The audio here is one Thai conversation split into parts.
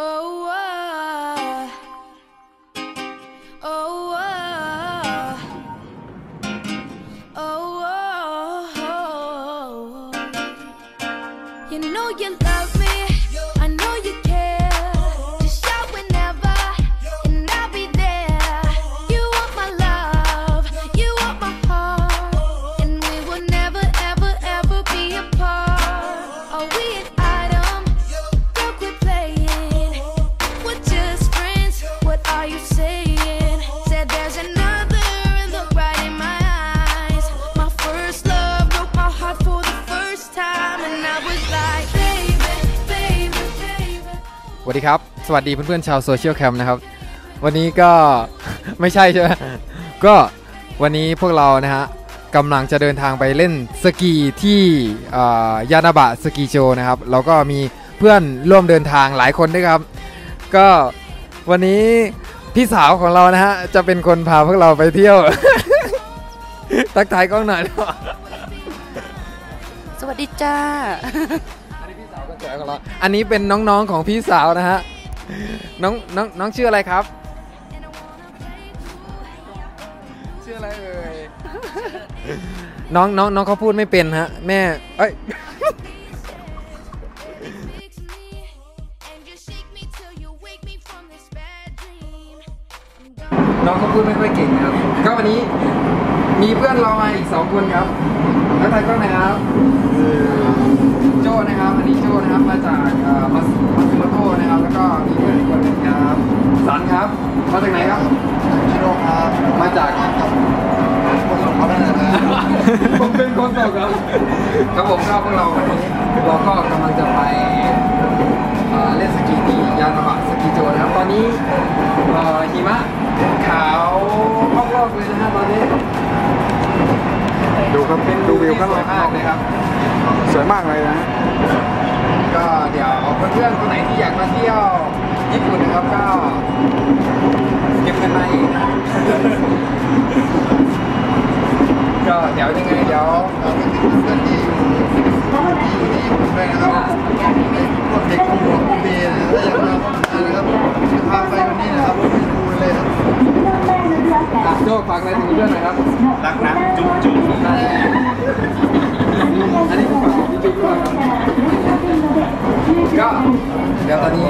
Oh, วัสดีครับ สวัสดีเพื่อนๆชาวโซเชียลแคมนะครับ วันนี้ก็ ไม่ใช่ใช่ไหมก็วันนี้พวกเรานะฮะกำลังจะเดินทางไปเล่นสกีที่เอ่อยานาบะสกีโจนะครับแล้วก็มีเพื่อนร่วมเดินทางหลายคนด้วยครับ ก็วันนี้พี่สาวของเรานะฮะจะเป็นคนพาพวกเราไปเที่ยว ทักทายกล้องหน่อยสวัสดีจ้าอันนี้พี่สา วก็สวยของเราอันนี้เป็นน้องๆของพี่สาวนะฮะน้องน้องน้องชื่ออะไรครับ ชื่ออะไรเอ่ยน้องน้องน้องเขาพูดไม่เป็นฮะ แม่เอ้ย Fix me and just shake me till you wake me from this bad dream. I'm gonna น้องเขาพูดไม่ค่อยเก่งนะครับ ก็วันนี้มีเพื่อนเรามาอีกสองคนครับทักทายกล้องหนะครับโจ นะครับอันนี้โจนะครับมาจากเอ่อมามาซิโมโตนะครับแล้วก็มีเพื่อนอีกคนหนึงครับสันครับมาจากไหนครับชิโร่ครับมาจากคนส่งเขาได้เลยนะผมเป็นคนตกครับครับผมก็พวกเราวันนี้เราก็กำลังจะไปเอ่อเล่นสกีที่ยานบะสกีโจนะครับตอนนี้เอ่อหิมะขาวรอบๆเลยนะฮะตอนนี้ดูครับเป็นดูวิวที่ข้างสหวลัยงมากเลยครับ สวยมากเลยนะฮะก็เดี๋ยวเพื่อนๆคนไหนที่อยากมาเที่ยวญี่ปุ่นนะครับก็เก็บเงินมาเองนะก็เดี๋ยวยังไงเดี๋ยวเราไปติดเพื่อนที่อยู่ที่อยู่ที่ญี่ปุ่นด้วยนะครับพวกเด็กหัวกูเบนอะไรอย่างเงี้ยนะครับจะพาไปวันนี้นะครับไปดูเลยครับอะโจ้ฝากอะไรถึงเพื่อนหน่อยครับรักนะจุ๊บจุ๊บ อันนี้อันนี้ผมฝากถึงพี่จุ๊บด้วยครับ ก็เดี๋ยวตอนนี้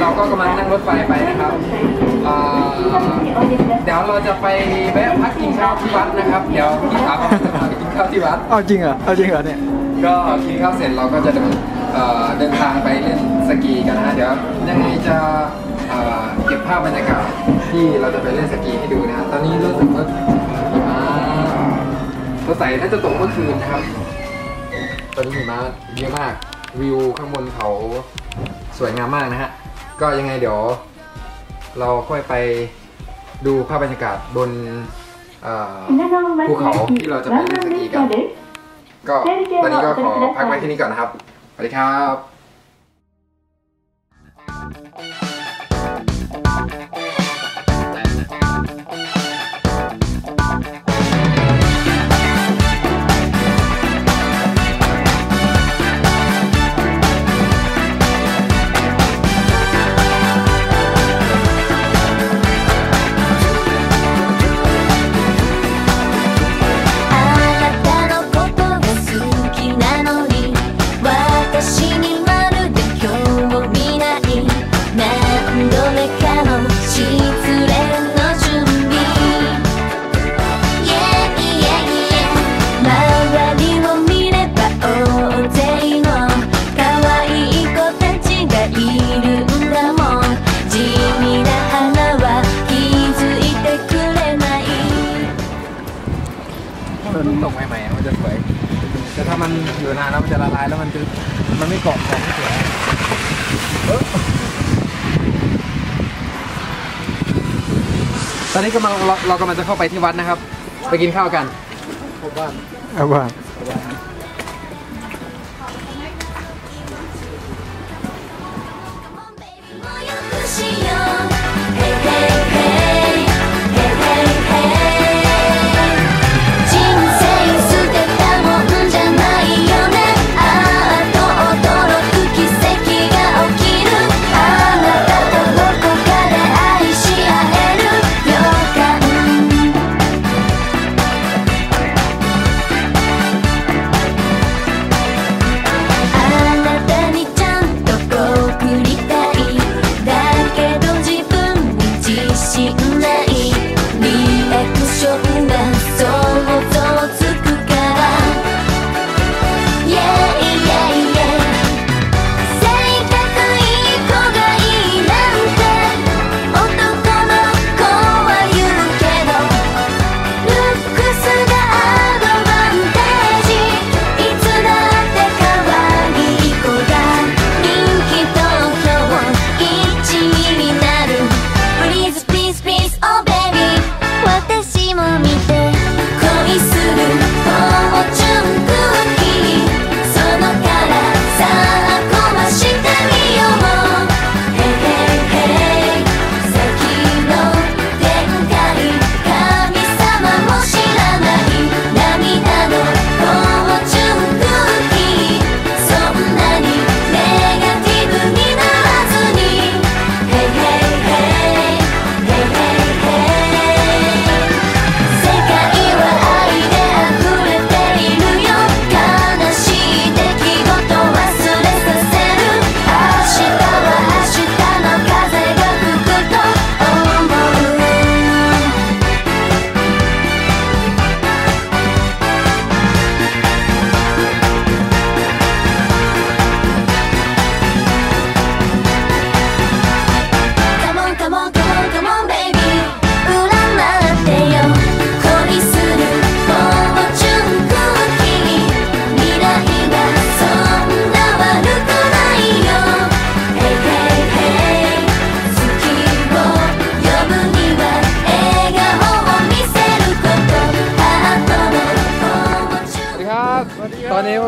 เราก็กำลังนั่งรถไฟไปนะครับอ่าเดี๋ยวเราจะไปแวะพักกินข้าวที่วัดนะครับ เดี๋ยวพี่ถามว่าจะพาไปกินข้าวที่วัด เอาจริงเหรอ เอาจริงเหรอเนี่ย ก็กินข้าวเสร็จเราก็จะเดินเอ่อเดินทางไปเล่นสกีกันนะฮะเดี๋ยวยังไงจะเอ่อเก็บภาพบรรยากาศที่เราจะไปเล่นสกีให้ดูนะฮะตอนนี้รู้สึกว่าหิมะสงสัยน่าจะตกเมื่อคืนนะครับ ตอนนี้หิมะเยอะมาก วิวข้างบนเขาสวยงามมากนะฮะ ก็ยังไงเดี๋ยว เราค่อยไปดูภาพบรรยากาศบนภูเขาที่เราจะไปเล่นสกีกันก็ตอนนี้ก็ขอพักไว้ที่นี่ก่อนนะครับสวัสดีครับ มันอยู่นานแล้วมันจะละลายแล้วมันจะมันไม่เกาะของเสียตอนนี้กำลังเราเรากำลังจะเข้าไปที่วัดนะครับ ไปกินข้าวกันเอาว่าน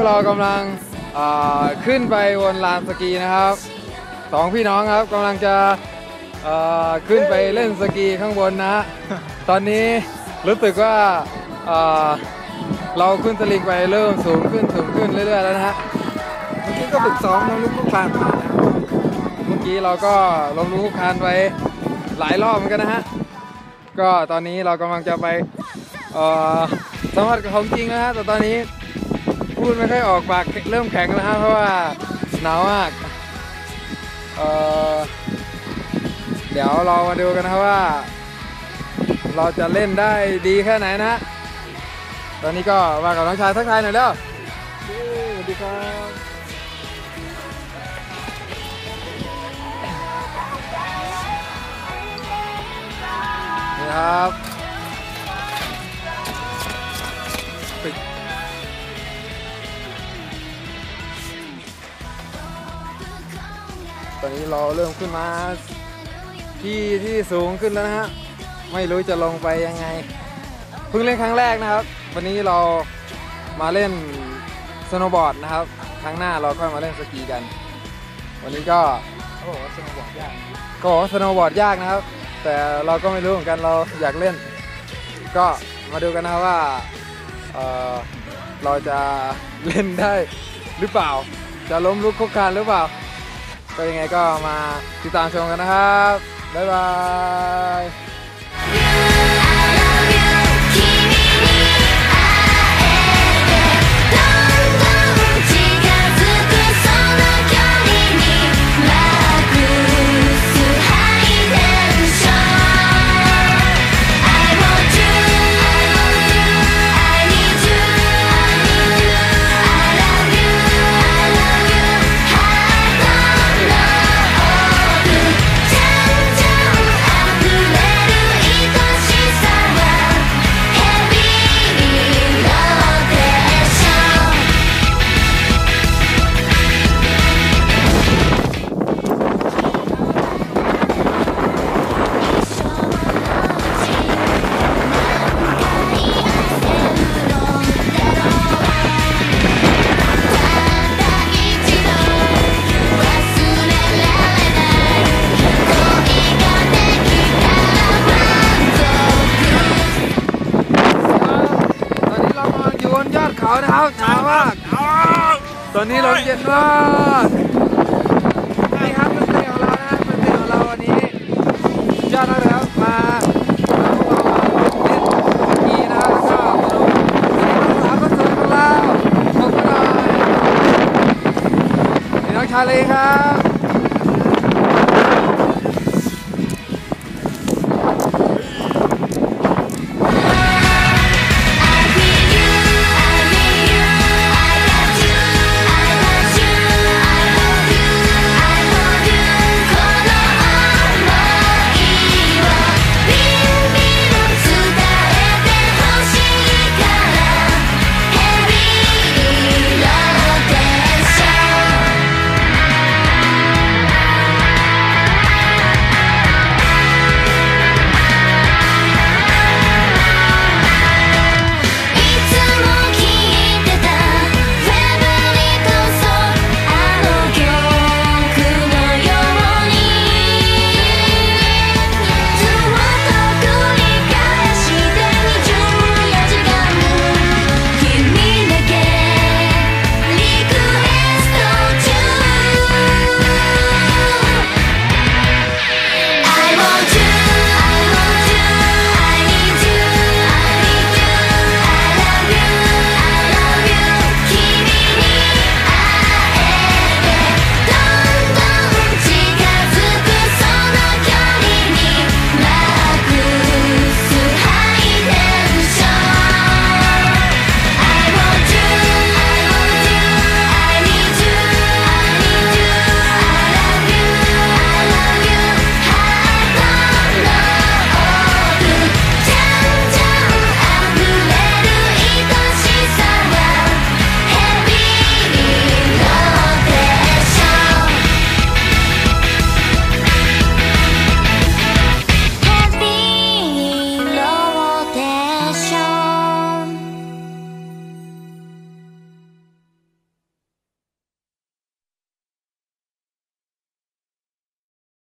วกเรากำลังขึ้นไปบนลานสกีนะครับสองพี่น้องครับกำลังจะขึ้นไปเล่นสกีข้างบนนะ ตอนนี้รู้สึกว่าเราขึ้นสลิงไปเริ่มสูงขึ้นสูงขึ้นเรื่อยๆแล้วนะฮะเมื่อกี้ก็ฝึกซ้อมล้มลุกคลุกคลานมานะเมื่อกี้เราก็ล้มลุกคลุกคลานไปหลายรอบเหมือนกันนะฮะก็ตอนนี้เรากำลังจะไปสัมผัสกับของจริงนะฮะแต่ตอนนี้ พูดไม่ค่อยออกปากเริ่มแข็งแล้วฮะเพราะว่าหนาวมากเออเดี๋ยวเรามาดูกันนะครับว่า เราจะเล่นได้ดีแค่ไหนนะฮะตอนนี้ก็มากับน้องชายทักทายหน่อยแล้วสวัสดีครับครับ อนนี้เราเริ่มขึ้นมาที่ที่สูงขึ้นแล้วนะฮะ ไม่รู้จะลงไปยังไง เพิ่งเล่นครั้งแรกนะครับ วันนี้เรามาเล่นสโนว์บอร์ดนะครับ ครั้งหน้าเราค่อยมาเล่นสกีกัน วันนี้ก็เขาบอกว่าสโนว์บอร์ดยากก็บอกว่าสโนว์บอร์ดยากนะครับ แต่เราก็ไม่รู้เหมือนกันเราอยากเล่น ก็มาดูกันนะว่าเเราจะเล่นได้หรือเปล่า จะล้มลุกคุกคานหรือเปล่า ก็ยังไงก็มาติดตามชมกันนะครับ บ๊ายบาย ตอนนี้ลมเย็นมาก